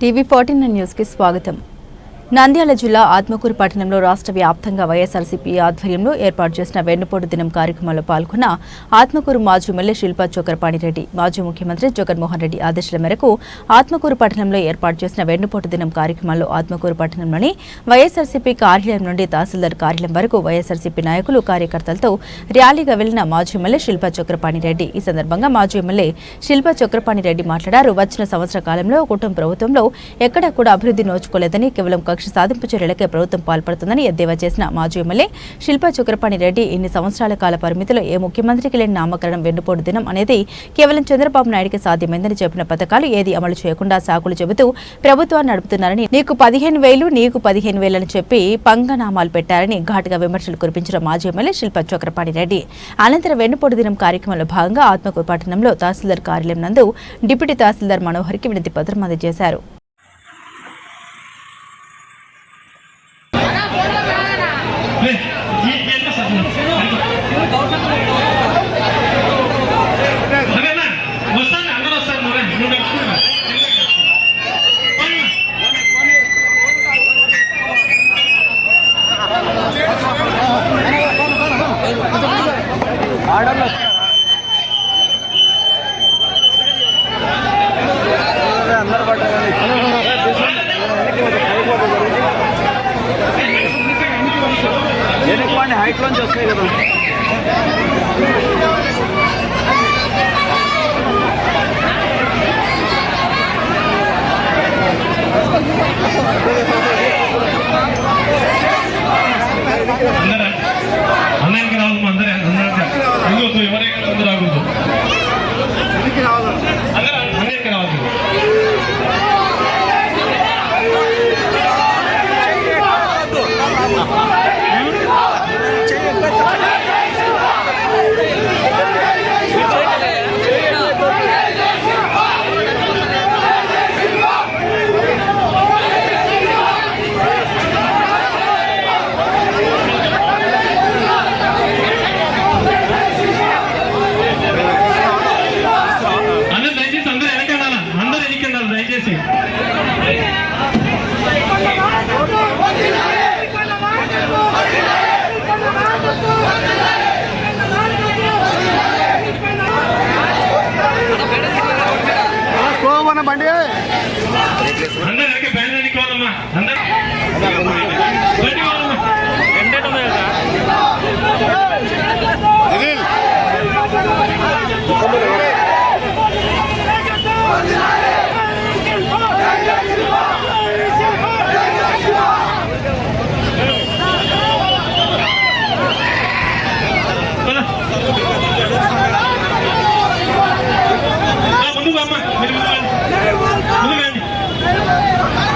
TV fourteen న్యూస్కి స్వాగతం. నంద్యాల జిల్లా ఆత్మకూరు పట్టణంలో రాష్ట్ర వ్యాప్తంగా వైఎస్ఆర్సీపీ ఆధ్వర్యంలో ఏర్పాటు చేసిన వెన్నుపోటు దినం కార్యక్రమంలో పాల్గొన్న ఆత్మకూరు మాజీ ఎమ్మెల్యే శిల్పా చోకర్పాణిరెడ్డి మాజీ ముఖ్యమంత్రి జగన్మోహన్ రెడ్డి ఆదేశాల మేరకు ఆత్మకూరు పట్టణంలో ఏర్పాటు చేసిన వెన్నుపోటు దినం కార్యక్రమంలో ఆత్మకూరు పట్టణంలోని వైఎస్ఆర్సీపీ కార్యాలయం నుండి తహసీల్దార్ కార్యాలయం వరకు వైఎస్ఆర్సీపీ నాయకులు కార్యకర్తలతో ర్యాలీగా వెళ్ళిన మాజీ ఎమ్మెల్యే శిల్పా చక్రపాణిరెడ్డి ఈ సందర్భంగా మాజీ ఎమ్మెల్యే శిల్పా చక్రపాణిరెడ్డి మాట్లాడారు. వచ్చిన సంవత్సర కాలంలో కుటుంబ ప్రభుత్వంలో ఎక్కడా కూడా అభివృద్ధి నోచుకోలేదని కేవలం కక్ష సాధింపు చర్యలకే ప్రభుత్వం పాల్పడుతుందని ఎద్దేవా చేసిన మాజీ ఎమ్మెల్యే శిల్పా చక్రపాణి రెడ్డి ఇన్ని సంవత్సరాల కాల పరిమితిలో ఏ ముఖ్యమంత్రికి లేని నామకరణం వెన్నుపోటు దినం అనేది కేవలం చంద్రబాబు నాయుడికి సాధ్యమైందని చెప్పిన పథకాలు ఏది అమలు చేయకుండా సాకులు చెబుతూ ప్రభుత్వాన్ని నడుపుతున్నారని నీకు పదిహేను వేలు నీకు పదిహేను వేలని చెప్పి పంగనామాలు పెట్టారని ఘాటుగా విమర్శలు కురిపించిన మాజీ ఎమ్మెల్యే శిల్పా చక్రపాణి రెడ్డి. అనంతరం వెన్నుపోటు దినం కార్యక్రమంలో భాగంగా ఆత్మకూరు పట్టణంలో తహసీల్దార్ కార్యాలయం నందు డిప్యూటీ తహసీల్దార్ మనోహర్కి వినతి పత్రం అందజేశారు. వెనక్కి హైట్ లోంచి వస్తాయి కదా అందరా? అందరికి రావద్దు అందరూ అందరికీ ఇంకొక ఎవరైనా అందరూ రాకూడదు అందరూ అందరికి రావద్దు అందరూ దయచేసి అందరూ వెనక వెళ్ళాలా అందరూ వెనక్కి వెళ్ళాలి దయచేసి కోమన బండి అందరూ. వెనక వాళ్ళమ్మా అందరూ అమ్మా మీరు ముందుకు రండి.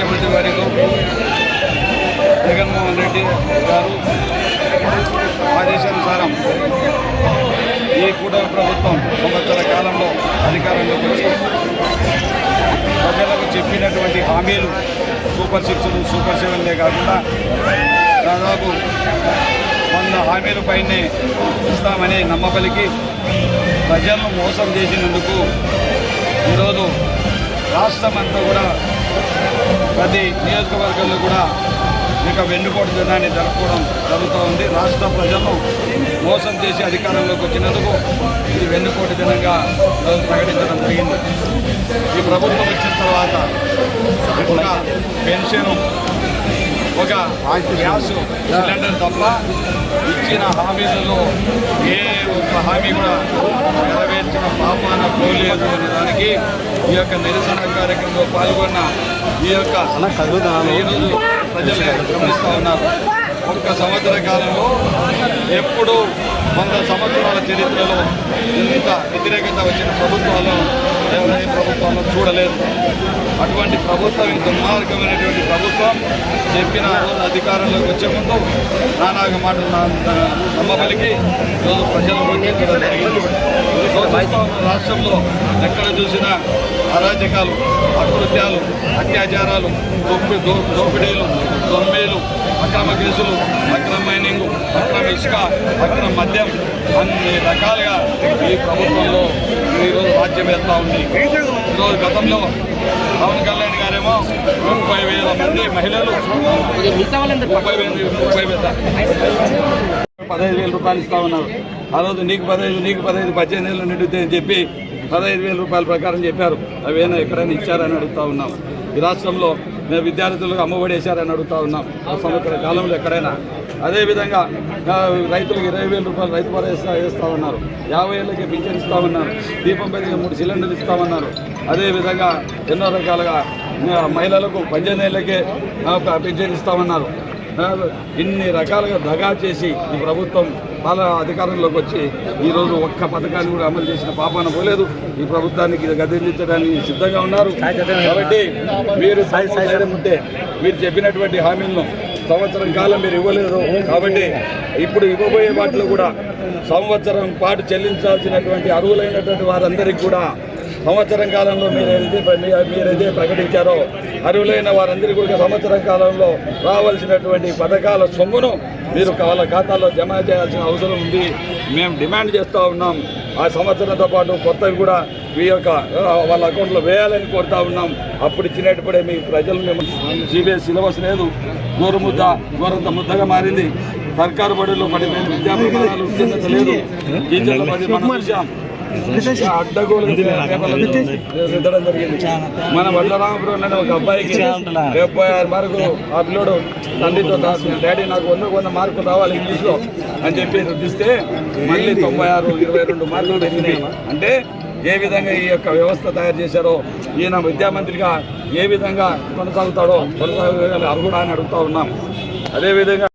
ముఖ్యమంత్రి వర్యులు జగన్మోహన్ రెడ్డి గారు ఆదేశానుసారం ఈ కూటమి ప్రభుత్వం సంవత్సర కాలంలో అధికారంలోకి వచ్చి ప్రజలకు చెప్పినటువంటి హామీలు సూపర్ సిక్స్లు సూపర్ సెవెన్లే కాకుండా దాదాపు వంద హామీల పైనే ఇస్తామనే నమ్మబలికి ప్రజలను మోసం చేసినందుకు ఈరోజు రాష్ట్రం అంతా కూడా ప్రతి నియోజకవర్గంలో కూడా ఇక వెన్నుపోటు దినాన్ని జరుపుకోవడం జరుగుతూ ఉంది. రాష్ట్ర ప్రజలను మోసం చేసి అధికారంలోకి వచ్చినందుకు ఇది వెన్నుపోటు దినంగా ప్రకటించడం జరిగింది. ఈ ప్రభుత్వం వచ్చిన తర్వాత పెన్షన్ ఒక గ్యాస్ సిలిండర్ తప్ప ఇచ్చిన హామీలలో ఏ ఒక్క హామీ కూడా నెరవేర్చిన పాపాన పోలేదు అనే దానికి ఈ యొక్క నిరసన కార్యక్రమంలో పాల్గొన్న ఈ యొక్క ఈరోజు ప్రజలు గమనిస్తూ ఉన్నారు. ఒక్క సంవత్సర కాలంలో ఎప్పుడు వంద సంవత్సరాల చరిత్రలో ఇంత వ్యతిరేకత వచ్చిన ప్రభుత్వాలు ఎవరి ప్రభుత్వంలో చూడలేదు. అటువంటి ప్రభుత్వం ఈ దుర్మార్గమైనటువంటి ప్రభుత్వం చెప్పిన రోజు అధికారంలోకి వచ్చే ముందు నానాగ మాటలు నా- నా- నమ్మబలికి ఈరోజు ప్రజలు రాష్ట్రంలో ఎక్కడ చూసినా అరాజకాలు అకృత్యాలు అత్యాచారాలు దోపి దో- దోపిడీలు దొమ్మేలు అక్రమ కేసులు అక్రమ మైనింగ్ అక్రమ ఇసుక అక్రమ మద్యం అన్ని రకాలుగా ఈ ప్రభుత్వంలో ఈరోజు రాజ్యం వేస్తూ ఉంది. ఈరోజు గతంలో పవన్ కళ్యాణ్ గారేమో ముప్పై వేల మంది మహిళలు ముప్పై ముప్పై వేల పదహైదు వేల రూపాయలు ఇస్తా ఉన్నారు. ఆ రోజు నీకు పదహైదు నీకు పదహైదు పద్దెనిమిది వేలు నిండుతాయి అని చెప్పి పదహైదు వేల రూపాయల ప్రకారం చెప్పారు. అవేనా ఎక్కడైనా ఇచ్చారని అడుగుతా ఉన్నాం. ఈ రాష్ట్రంలో మేము విద్యార్థులకు అమ్మఒడి వేశారని అడుగుతా ఉన్నాం. ఆ సంవత్సర కాలంలో ఎక్కడైనా అదేవిధంగా రైతులకు ఇరవై వేల రూపాయలు రైతు భరోసా వేస్తా ఉన్నారు యాభై ఏళ్ళకి పింఛన్ ఇస్తామన్నారు. దీపం పైన మూడు సిలిండర్లు ఇస్తామన్నారు. అదేవిధంగా ఎన్నో రకాలుగా మహిళలకు పద్దెనిమిది ఏళ్ళకే పింఛన్ ఇస్తామన్నారు. ఇన్ని రకాలుగా దగా చేసి ఈ ప్రభుత్వం పాల అధికారంలోకి వచ్చి ఈరోజు ఒక్క పథకాన్ని కూడా అమలు చేసిన పాపాన పోలేదు. ఈ ప్రభుత్వానికి గదిలించడానికి సిద్ధంగా ఉన్నారు. కాబట్టి మీరు ఉంటే మీరు చెప్పినటువంటి హామీలను సంవత్సరం కాలం మీరు ఇవ్వలేదు. కాబట్టి ఇప్పుడు ఇవ్వబోయే వాటిలో కూడా సంవత్సరం పాటు చెల్లించాల్సినటువంటి అర్హులైనటువంటి వారందరికీ కూడా సంవత్సరం కాలంలో మీరు ఏదైతే మీరైతే ప్రకటించారో అర్హులైన వారందరికీ కూడా సంవత్సరం కాలంలో రావాల్సినటువంటి పథకాల సొమ్మును మీరు వాళ్ళ ఖాతాలో జమ చేయాల్సిన అవసరం ఉంది. మేము డిమాండ్ చేస్తూ ఉన్నాం. ఆ సంవత్సరంతో పాటు కొత్తవి కూడా మీ యొక్క వాళ్ళ అకౌంట్లో వేయాలని కోరుతా ఉన్నాం. అప్పుడు ఇచ్చినప్పుడే మీ ప్రజలు మేము సిబిఎస్ సిలబస్ లేదు. గోరు ముద్ద గోరంత ముద్దగా మారింది. సర్కారు బడుల్లో పడిపోయిన విద్యా ప్రమాణాలు లేదు. టీచర్ల పది మనం జరిగింది. వడ్లరామపురం అనే ఒక అబ్బాయికి డెబ్బై ఆరు మార్కులు ఆ పిల్లోడు తండ్రితో డాడీ నాకు వంద వంద మార్కులు రావాలి ఇంగ్లీష్లో అని చెప్పి రుద్దిస్తే మళ్ళీ తొంభై ఆరు ఇరవై రెండు మార్కులు పెరిగినాయి అంటే ఏ విధంగా ఈ యొక్క వ్యవస్థ తయారు చేశారో ఈయన విద్యామంత్రిగా ఏ విధంగా కొనసాగుతాడో కొనసాగ అర్హుడా అని అడుగుతా ఉన్నాం. అదేవిధంగా